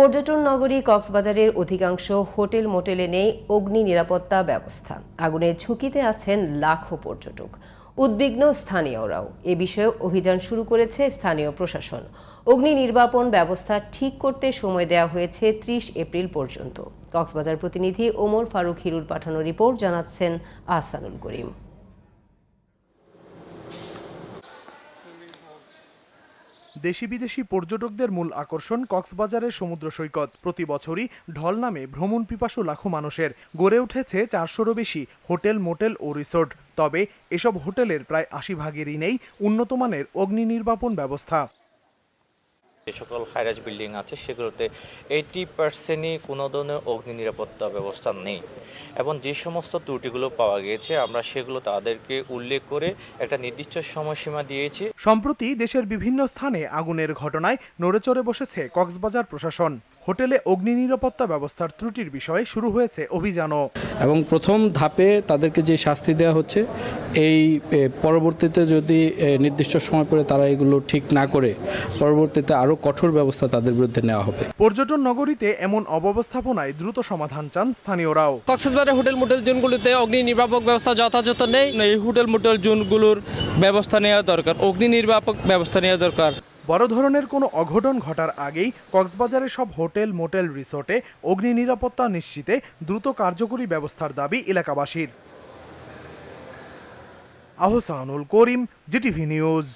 পর্যটন নগরী কক্সবাজারের অধিকাংশ হোটেল মোটেলে নেই, অগ্নি নিরাপত্তা ব্যবস্থা। আগুনের ঝুঁকিতে আছেন লাখো পর্যটক। উদ্বিগ্ন স্থানীয়রাও। এ বিষয়ে অভিযান শুরু করেছে স্থানীয় প্রশাসন। অগ্নি নির্বাপন ব্যবস্থা ঠিক করতে সময় দেওয়া হয়েছে ত্রিশ এপ্রিল পর্যন্ত। কক্সবাজার প্রতিনিধি ওমর ফারুক হিরুর পাঠানো রিপোর্ট জানাচ্ছেন আহসানুল করিম। দেশি বিদেশি পর্যটকদের মূল আকর্ষণ কক্সবাজারের সমুদ্র সৈকত। প্রতি বছরই ঢল নামে ভ্রমণ পিপাসু লাখো মানুষের। গড়ে উঠেছে চারশোরও বেশি হোটেল, মোটেল ও রিসোর্ট। তবে এসব হোটেলের প্রায় আশি ভাগেরই নেই উন্নত মানের অগ্নি নির্বাপন ব্যবস্থা। যে সকল হাইরাজ বিল্ডিং আছে, সেগুলোতে এইটি পার্সেন্টই কোনো ধরনের অগ্নি নিরাপত্তা ব্যবস্থা নেই। এবং যে সমস্ত ত্রুটিগুলো পাওয়া গিয়েছে, আমরা সেগুলো তাদেরকে উল্লেখ করে একটা নির্দিষ্ট সময়সীমা দিয়েছি। সম্প্রতি দেশের বিভিন্ন স্থানে আগুনের ঘটনায় নড়েচড়ে বসেছে কক্সবাজার প্রশাসন। হোটেলে অগ্নি নিরাপত্তা ব্যবস্থার ত্রুটির বিষয়ে শুরু হয়েছে অভিযানও। এবং প্রথম ধাপে তাদেরকে যে শাস্তি দেওয়া হচ্ছে এই পরবর্তীতে যদি নির্দিষ্ট সময় পরে তারা এগুলো ঠিক না করে পরবর্তীতে আরও কঠোর ব্যবস্থা তাদের বিরুদ্ধে নেওয়া হবে। পর্যটন নগরীতে এমন অব্যবস্থাপনায় দ্রুত সমাধান চান স্থানীয়রাও। কক্সবাজারের হোটেল মোটেল জোনগুলিতে অগ্নি নির্বাপক ব্যবস্থা যথাযথ নেই। এই হোটেল মোটেল জোনগুলোর ব্যবস্থা নেওয়া দরকার। অগ্নি নির্বাপক ব্যবস্থা নেওয়া দরকার। বড় ধরনের কোনো অঘটন ঘটার আগেই কক্সবাজারের সব হোটেল, মোটেল, রিসোর্টে অগ্নি নিরাপত্তা নিশ্চিতে দ্রুত কার্যকরী ব্যবস্থার দাবি এলাকাবাসীর। Ahsanul Karim, GTV news.